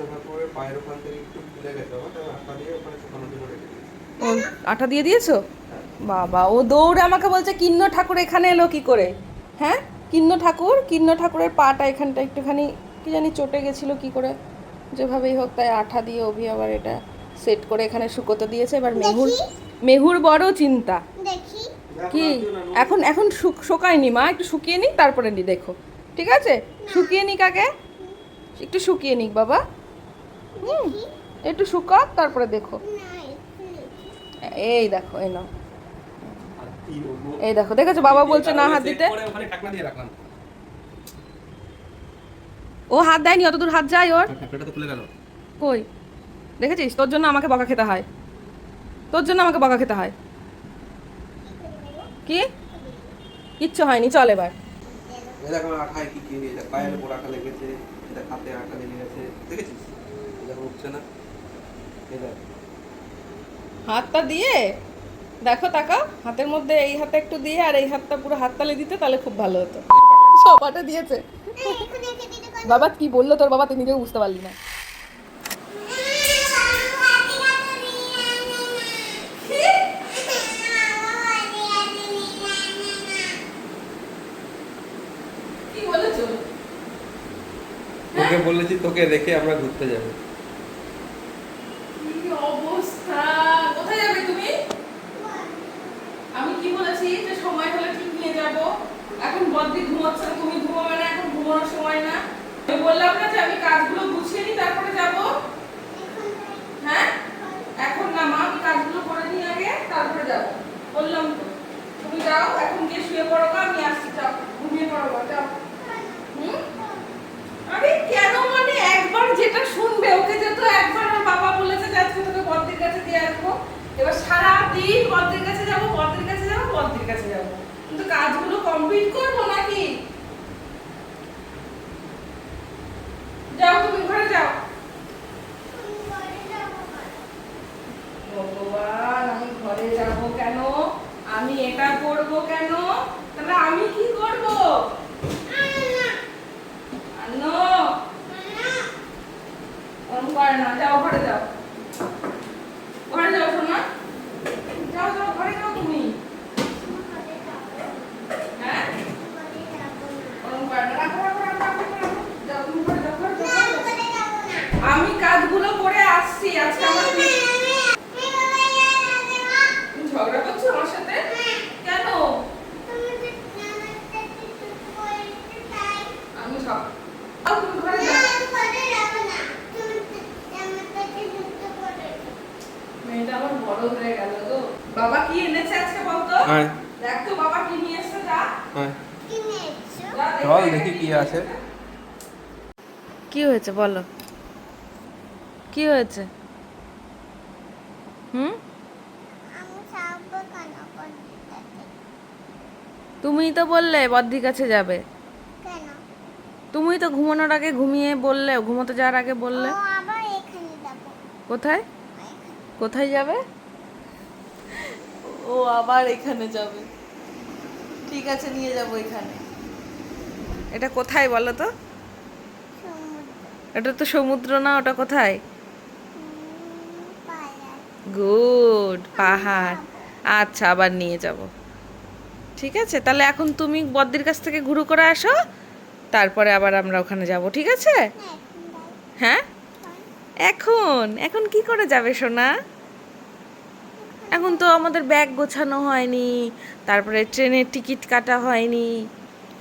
থাকার দিয়ে ও আটা দিয়ে দিয়েছ? বাবা ও দৌড়ে আমাকে বলছে কিন্ন ঠাকুর এখানে এলো কি করে? হ্যাঁ? কিন্ন ঠাকুর কিন্ন ঠাকুরের পাটা এখানটা একটুখানি কি জানি চটে গেছিল কি করে? যেভাবেই হোক তাই আঠা দিয়ে অভি আবার এটা সেট করে এখানে শুকোতে দিয়েছে। এবার মেহুর মেহুর বড় চিন্তা। কি? এখন এখন শুকায়নি মা একটু শুকিয়ে নিক তারপরে নি দেখো। ঠিক আছে? শুকিয়ে নিক আগে? একটু শুকিয়ে নিক বাবা। একটু শুকাক, তারপরে দেখো। এই দেখো, এই নাও। এই দেখো, দেখেছ? বাবা বলছে না হাত দিতে। ও হাত দেয়নি অত দূর হাত যায় ওর। কই? দেখেছিস? তোর জন্য আমাকে বকা খেতে হয়। তোর জন্য আমাকে বকা খেতে হয়। কি? কিচ্ছু হয়নি, চল এবার। দেখো আঠায় কি কি পায়ের লেগেছে দেখ হাতে গেছে। দেখেছিস? দেখো উঠছে না। হাতটা দিয়ে দেখো তাকাও হাতের মধ্যে এই হাতে একটু দিয়ে আর এই হাতটা পুরো হাততালে দিতে তাহলে খুব ভালো হতো। সবাটা দিয়েছে। বাবা কি বলল তোর বাবা? তুই নিজেও বুঝতে পারলি না। তোকে বলেছি তোকে রেখে আমরা ঘুরতে যাব। যে যে হ্যাঁ? আগে, তারপরে যাব। বললাম, তুমি যাও, এখন গিয়ে শুয়ে পড়ো আমি আসছি, যাও, ঘুমিয়ে পড়ো যাও। হুম? আরে কেন মানে একবার যেটা শুনবে, ওকে যেহেতু একবার ওর বাবা বলেছে যে আজকে তোকে বদ্দির আসব এবার সারা দিন বদ্দির কাছে যাব বদ্দির কাছে যাব বদ্দির কাছে যাব। কিন্তু কাজগুলো কমপ্লিট করব নাকি? যাও তুমি, ঘরে যাও। ভগবান, আমি ঘরে যাব কেন? আমি এটা করব কেন? তাহলে আমি কি করব আনো ওরম করে না যাও ঘরে যাও ঘরে যাও শোনা যাও যাও ঘরে যাও তুমি হ্যাঁ ওরম করে না রাখো রাখো রাখো রাখো, রাখো। যাও তুমি ঘরে যাও ঘরে যাও, ঘরে যাও আমি কাজগুলো করে আসছি আজকে আমার তুমি ঝগড়া করছ আমার সাথে? কেন? আমি সব তুমি ঘরে মেয়েটা আমার বড় হয়ে গেল গো। বাবা কি এনেছে আজকে বলতো? হ্যাঁ। দেখ তো বাবা কি নিয়ে এসেছে হ্যাঁ। যা চল দেখি কি আছে। কি হয়েছে বলো? কি হয়েছে? হুম? তুমিই তো বললে বদ্রির কাছে যাবে। তুমিই তো ঘুমানোর আগে ঘুমিয়ে বললে ঘুমোতে যাওয়ার আগে বললে। কোথায়? কোথায় যাবে? ও আবার এখানে যাবে। ঠিক আছে নিয়ে যাব এখানে। এটা কোথায় বলো তো? এটা তো সমুদ্র না ওটা কোথায়? গুড, পাহাড়। আচ্ছা আবার নিয়ে যাব। ঠিক আছে? তাহলে এখন তুমি বদ্দির কাছ থেকে ঘুরু করে আসো, তারপরে আবার আমরা ওখানে যাব, ঠিক আছে? হ্যাঁ? এখন এখন। কি করে যাবে সোনা? এখন তো আমাদের ব্যাগ গোছানো হয়নি, তারপরে ট্রেনের টিকিট কাটা হয়নি।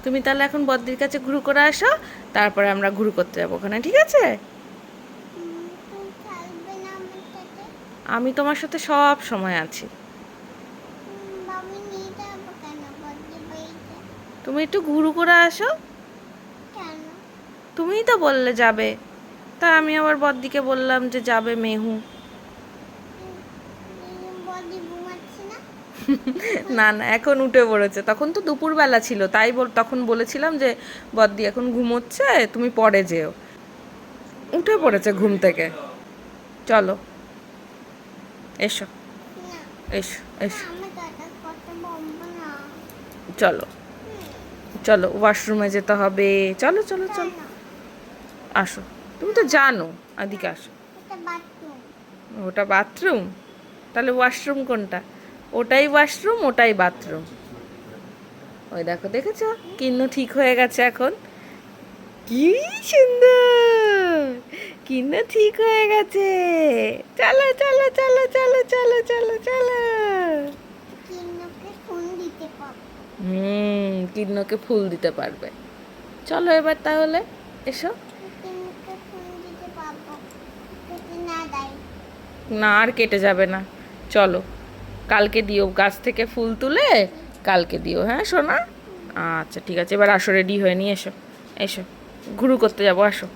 তুমি তাহলে এখন বদ্দির কাছে ঘুরু করে আসো, তারপরে আমরা ঘুরু করতে যাব ওখানে, ঠিক আছে উম, তুমি চলবে না আমার সাথে আমি তোমার সাথে সব সময় আছি। তুমি একটু ঘুরু করে আসো। তুমিই তো বললে যাবে। তা আমি আবার বদ্দিকে বললাম যে যাবে মেহু। না? না না এখন উঠে পড়েছে। তখন তো দুপুরবেলা ছিল। তাই বল তখন বলেছিলাম যে বদ্দি এখন ঘুমোচ্ছে তুমি পরে যেও। উঠে পড়েছে ঘুম থেকে। চলো। এসো। এসো এসো। চলো। চলো ওয়াশরুমে যেতে হবে। চলো চলো চলো। আসো। তুমি তো জানো আদিকে আসো। ওটা বাথরুম তাহলে ওয়াশরুম কোনটা? ওটাই ওয়াশরুম ওটাই বাথরুম ওই দেখো দেখেছ? কিন্ন ঠিক হয়ে গেছে এখন। কি সুন্দর! কিন্ন ঠিক হয়ে গেছে। চলো চলো চলো চলো চলো চলো চলো। হুম কিন্নকে ফুল দিতে পারবে। চলো এবার তাহলে এসো। না আর কেটে যাবে না। চলো কালকে দিও। গাছ থেকে ফুল তুলে কালকে দিও। হ্যাঁ সোনা? আচ্ছা ঠিক আছে। এবার আসো রেডি হয়ে নিয়ে এসো। এসো। ঘুরু করতে যাব আসো।